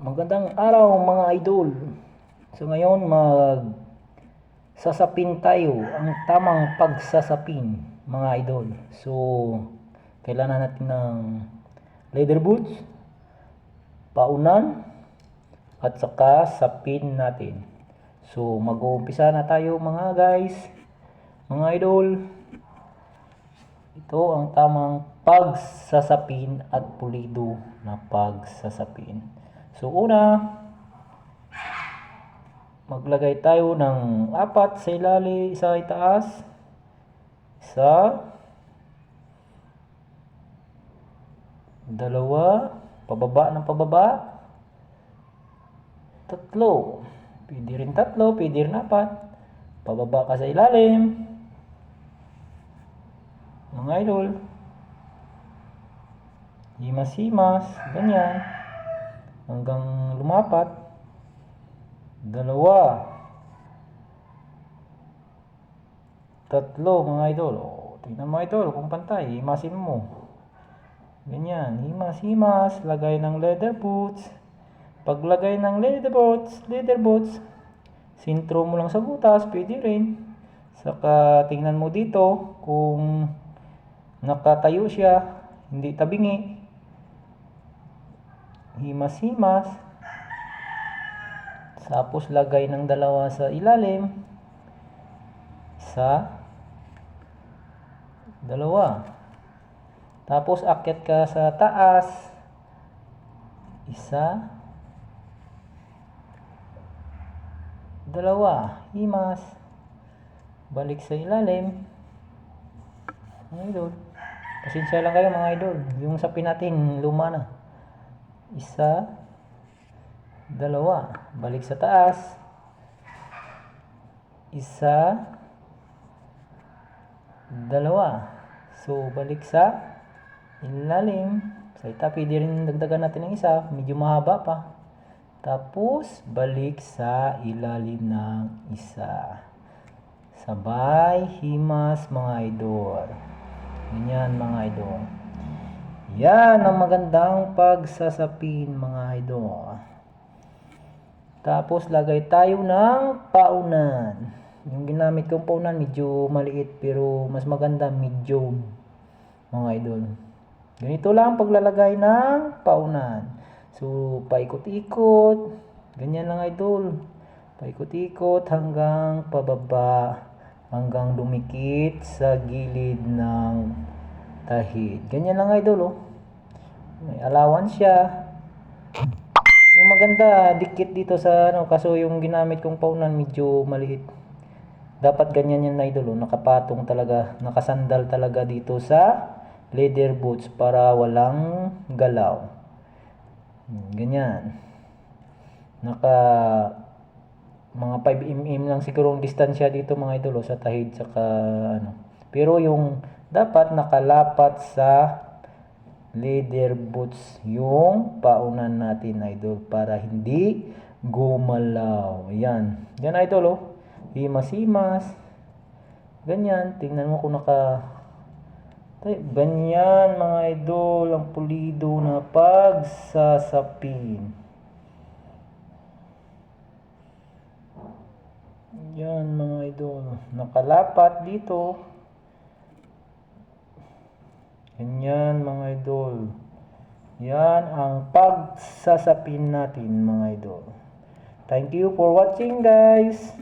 Magandang araw mga idol. So ngayon mag sasapin tayo ang tamang pagsasapin mga idol. So kailangan natin ng leather boots, paunan at saka sapin natin. So mag-uumpisa na tayo mga guys, mga idol. Ito ang tamang pagsasapin at pulido na pagsasapin. So una, maglagay tayo ng apat sa ilalim, isa itaas, isa, dalawa, pababa ng pababa, tatlo, pwede rin tatlo, pwede rin apat, pababa ka sa ilalim, mga idol, himas-himas, ganyan, hanggang lumapat, dalawa, tatlo mga idol, o, tingnan mo idol kung pantay, himasin mo, ganyan, himas-himas, lagay ng leather boots, paglagay ng leather boots, leather boots, sintro mo lang sa butas, pwede rin, saka tingnan mo dito kung nakatayo siya, hindi tabingi, himas-himas, tapos lagay ng dalawa sa ilalim, isa, dalawa, tapos akyat ka sa taas, isa, dalawa, himas, balik sa ilalim, mga idol. Pasensya lang kayo mga idol. Yung sapin natin, luma na. Isa, dalawa. Balik sa taas. Isa, dalawa. So, balik sa ilalim. Sa ita, pwede rin dagdagan natin ng isa. Medyo mahaba pa. Tapos, balik sa ilalim ng isa. Sabay, himas mga idol. Ganyan mga idol. Yan ang magandang pagsasapin mga idol. Tapos lagay tayo ng paunan. Yung ginamit kong paunan medyo maliit pero mas maganda medium mga idol. Ganito lang paglalagay ng paunan. So paikot-ikot. Ganyan lang idol. Paikot-ikot hanggang pababa hanggang dumikit sa gilid ng tahid. Ganyan lang idol oh. May allowance siya. Yung maganda, dikit dito sa ano, kaso yung ginamit kong paunan medyo maliit. Dapat ganyan yan idol oh, nakapatong talaga, nakasandal talaga dito sa leather boots para walang galaw. Hmm, Ganyan. Naka mga 5 mm lang siguro ang distansya dito mga idol oh, sa tahid saka ano. Pero yung dapat nakalapat sa leather boots yung paunan natin idol para hindi gumalaw. Yan. Yan idol oh. Himas-himas. Ganyan. Tingnan mo kung naka ganyan mga idol ang pulido na pagsasapin. Yan mga idol. Nakalapat dito. Ganyan mga idol. Yan ang pagsasapin natin mga idol. Thank you for watching guys.